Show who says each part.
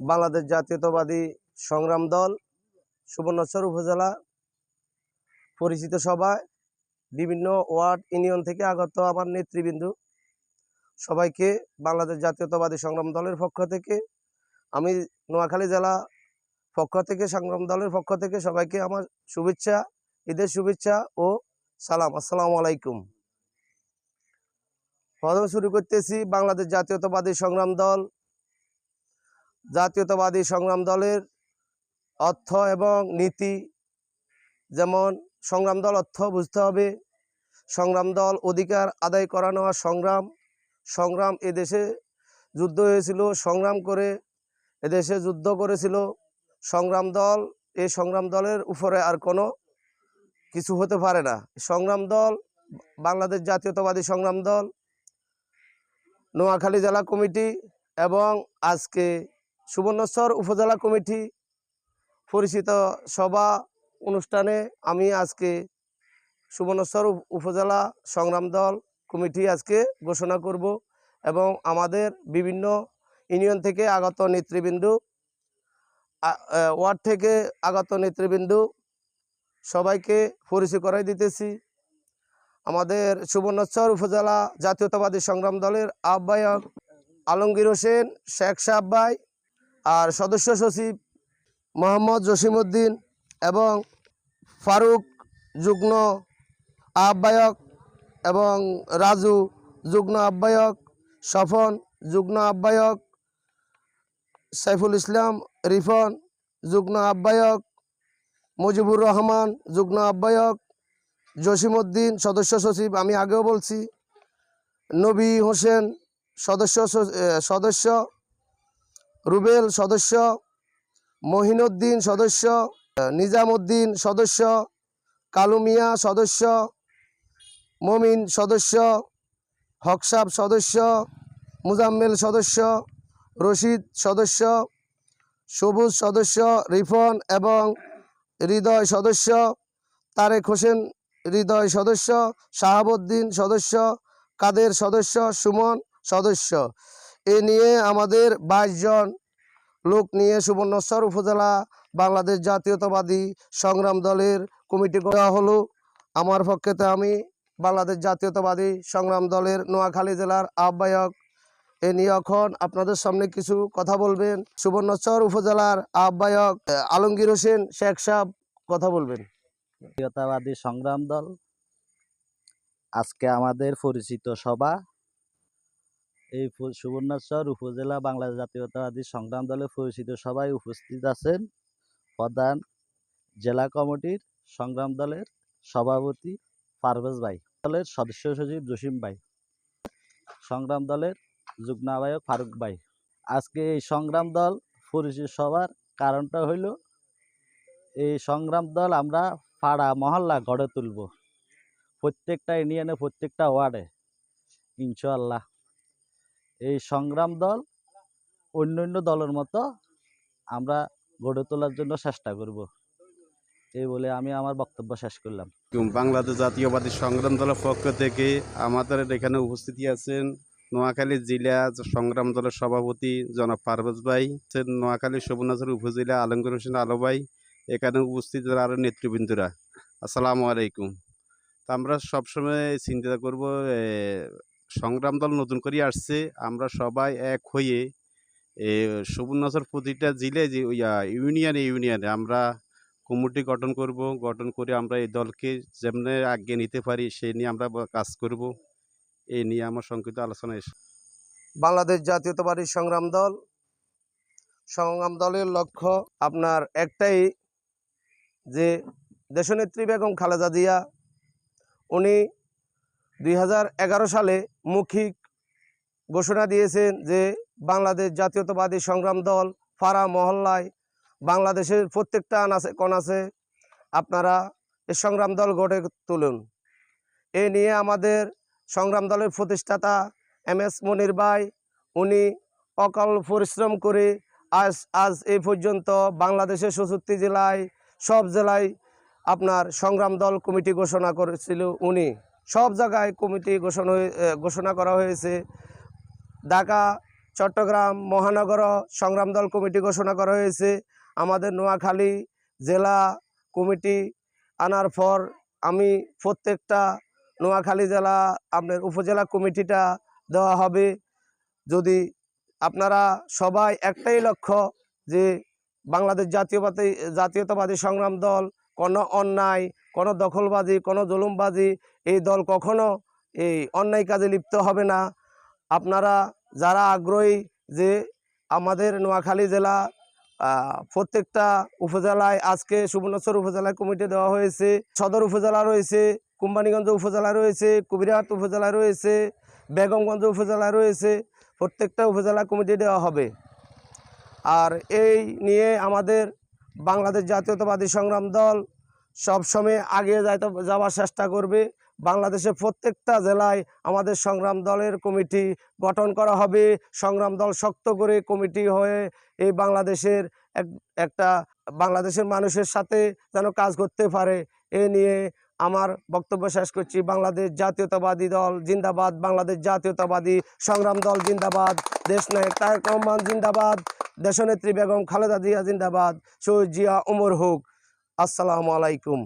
Speaker 1: বাংলাদেশ জাতীয়তাবাদী সংগ্রাম দল সুবর্ণচর উপজেলা, পরিচিত সভায় বিভিন্ন ওয়ার্ড ইউনিয়ন থেকে আগত আমার নেতৃবৃন্দ। সবাইকে বাংলাদেশ জাতীয়তাবাদী সংগ্রাম দলের পক্ষ থেকে, আমি নোয়াখালী জেলা পক্ষ থেকে, সংগ্রাম দলের পক্ষ থেকে সবাইকে আমার শুভেচ্ছা, ঈদের শুভেচ্ছা ও সালাম। আসসালামু আলাইকুম। প্রথমে শুরু করতেছি বাংলাদেশ জাতীয়তাবাদী সংগ্রাম দল জাতীয়তাবাদী সংগ্রাম দলের অর্থ এবং নীতি, যেমন সংগ্রাম দল অর্থ বুঝতে হবে, সংগ্রাম দল অধিকার আদায় করা নেওয়া সংগ্রাম সংগ্রাম এদেশে যুদ্ধ হয়েছিল, সংগ্রাম করে এদেশে যুদ্ধ করেছিল, সংগ্রাম দল এই সংগ্রাম দলের উপরে আর কোনো কিছু হতে পারে না। সংগ্রাম দল, বাংলাদেশ জাতীয়তাবাদী সংগ্রাম দল, নোয়াখালী জেলা কমিটি এবং আজকে সুবর্ণচর উপজেলা কমিটি পরিচিত সভা অনুষ্ঠানে আমি আজকে সুবর্ণচর উপ- উপজেলা সংগ্রাম দল কমিটি আজকে ঘোষণা করব এবং আমাদের বিভিন্ন ইউনিয়ন থেকে আগত নেতৃবৃন্দ ওয়ার্ড থেকে আগত নেতৃবৃন্দ সবাইকে পরিচয় করাই দিতেছি। আমাদের সুবর্ণচর উপজেলা জাতীয়তাবাদী সংগ্রাম দলের আহ্বায়ক আলমগীর হোসেন, শেখ সাহেব আর সদস্য সচিব মোহাম্মদ জসিমউদ্দিন এবং ফারুক যুগ্ম আহ্বায়ক এবং রাজু যুগ্ম আহ্বায়ক, সফন যুগ্ম আহ্বায়ক, সাইফুল ইসলাম, রিফন যুগ্ম আহ্বায়ক, মুজিবুর রহমান যুগ্ম আহ্বায়ক, জসিমউদ্দিন সদস্য সচিব আমি আগেও বলছি, নবী হোসেন সদস্য সদস্য রুবেল সদস্য, মহিনুদ্দিন সদস্য, নিজামুদ্দিন সদস্য, কালুমিয়া সদস্য, মমিন সদস্য, হকসাব সদস্য, মুজাম্মেল সদস্য, রশিদ সদস্য, সবুজ সদস্য, রিফন এবং হৃদয় সদস্য, তারেক হোসেন হৃদয় সদস্য, শাহাবুদ্দিন সদস্য, কাদের সদস্য, সুমন সদস্য। এ নিয়ে আমাদের বাইশ জন লোক নিয়ে সুবর্ণচর উপজেলা বাংলাদেশ জাতীয়তাবাদী সংগ্রাম দলের কমিটি করা হলো। আমার পক্ষেতে আমি বাংলাদেশ জাতীয়তাবাদী সংগ্রাম দলের নোয়াখালী জেলার আহ্বায়ক। এ নিয়ে এখন আপনাদের সামনে কিছু কথা বলবেন। সুবর্ণচর উপজেলার আহ্বায়ক আলমগীর হোসেন শেখ সাহেব কথা বলবেন।
Speaker 2: জাতীয়তাবাদী সংগ্রাম দল, আজকে আমাদের পরিচিত সভা এই সুবর্ণচর উপজেলা বাংলাদেশ জাতীয়তাবাদী সংগ্রাম দলে পরিচিত সভায় উপস্থিত আছেন। প্রধান জেলা কমিটির সংগ্রাম দলের সভাপতি পারভেজ ভাই, দলের সদস্য সচিব জসিম ভাই, সংগ্রাম দলের যুগ্ম আহ্বায়ক ফারুক ভাই। আজকে এই সংগ্রাম দল পরিচিত সভার কারণটা হইল, এই সংগ্রাম দল আমরা পাড়া, মহল্লা গড়ে তুলব। প্রত্যেকটা ইউনিয়নে, প্রত্যেকটা ওয়ার্ডে, ইনশাআল্লাহ। এই সংগ্রাম দল অন্য অন্য দলের মতো আমরা গড়ে তোলার জন্য চেষ্টা করব। এই বলে আমি আমার বক্তব্য শেষ করলাম।
Speaker 3: বাংলাদেশ জাতীয়বাদী সংগ্রাম দলের পক্ষ থেকে আমাদের এখানে উপস্থিতি আছেন নোয়াখালী জেলা সংগ্রাম দলের সভাপতি জনাব পারভেজ ভাই নোয়াখালী সুবর্ণচর উপজেলা আলমগীর হোসেন আলো ভাই, এখানে উপস্থিত আরও নেতৃবৃন্দরা। আসসালামু আলাইকুম। আমরা সবসময় চিন্তা করব সংগ্রাম দল নতুন করে আসছে। আমরা সবাই এক হয়ে সুবর্ণচর প্রতিটা জেলায় যে ইউনিয়নে ইউনিয়নে আমরা কমিটি গঠন করব। গঠন করে আমরা এই দলকে যেমনি আগে নিতে পারি সেই নিয়ে আমরা কাজ করব। এই নিয়ে আমার সংক্ষিপ্ত আলোচনা এসে।
Speaker 1: বাংলাদেশ জাতীয়তাবাদী সংগ্রাম দল। সংগ্রাম দলের লক্ষ্য আপনার একটাই, যে দেশনেত্রী বেগম খালেদা জিয়া, উনি দুই হাজার এগারো সালে মৌখিক ঘোষণা দিয়েছেন যে বাংলাদেশ জাতীয়তাবাদী সংগ্রাম দল ফারা মহল্লায় বাংলাদেশের প্রত্যেকটা আনাচে কনাচে আপনারা এই সংগ্রাম দল গড়ে তুলুন। এ নিয়ে আমাদের সংগ্রাম দলের প্রতিষ্ঠাতা এম এস মনির ভাই, উনি অকাল পরিশ্রম করে আজ আজ এই পর্যন্ত বাংলাদেশের চৌষট্টি জেলায়, সব জেলায় আপনার সংগ্রাম দল কমিটি ঘোষণা করেছিল উনি। সব জায়গায় কমিটি ঘোষণা ঘোষণা করা হয়েছে। ঢাকা, চট্টগ্রাম, মহানগর সংগ্রাম দল কমিটি ঘোষণা করা হয়েছে। আমাদের নোয়াখালী জেলা কমিটি আনার পর আমি প্রত্যেকটা নোয়াখালী জেলা, আপনার উপজেলা কমিটিটা দেওয়া হবে। যদি আপনারা সবাই একটাই লক্ষ্য যে বাংলাদেশ জাতীয়বাদী, জাতীয়তাবাদী সংগ্রাম দল কোনো অন্যায় কোনো দখলবাজি, কোনো জুলুমবাজি এই দল কখনো এই অন্যায় কাজে লিপ্ত হবে না। আপনারা যারা আগ্রহী যে আমাদের নোয়াখালী জেলা প্রত্যেকটা উপজেলায় আজকে সুবর্ণচর উপজেলায় কমিটি দেওয়া হয়েছে, সদর উপজেলা রয়েছে কোম্পানিগঞ্জ উপজেলা রয়েছে কুবিরহাট উপজেলা রয়েছে, বেগমগঞ্জ উপজেলা রয়েছে, প্রত্যেকটা উপজেলা কমিটি দেওয়া হবে। আর এই নিয়ে আমাদের বাংলাদেশ জাতীয়তাবাদী সংগ্রাম দল সবসময় আগিয়ে যাইতে যাওয়ার চেষ্টা করবে। বাংলাদেশের প্রত্যেকটা জেলায় আমাদের সংগ্রাম দলের কমিটি গঠন করা হবে। সংগ্রাম দল শক্ত করে কমিটি হয়ে এই বাংলাদেশের এক, একটা বাংলাদেশের মানুষের সাথে যেন কাজ করতে পারে। এ নিয়ে আমার বক্তব্য শেষ করছি। বাংলাদেশ জাতীয়তাবাদী দল জিন্দাবাদ, বাংলাদেশ জাতীয়তাবাদী সংগ্রাম দল জিন্দাবাদ দেশনায়ক তারেক রহমান জিন্দাবাদ, দেশনেত্রী বেগম খালেদা জিয়া জিন্দাবাদ, শহীদ জিয়া উমর হোক। আসসালামু আলাইকুম।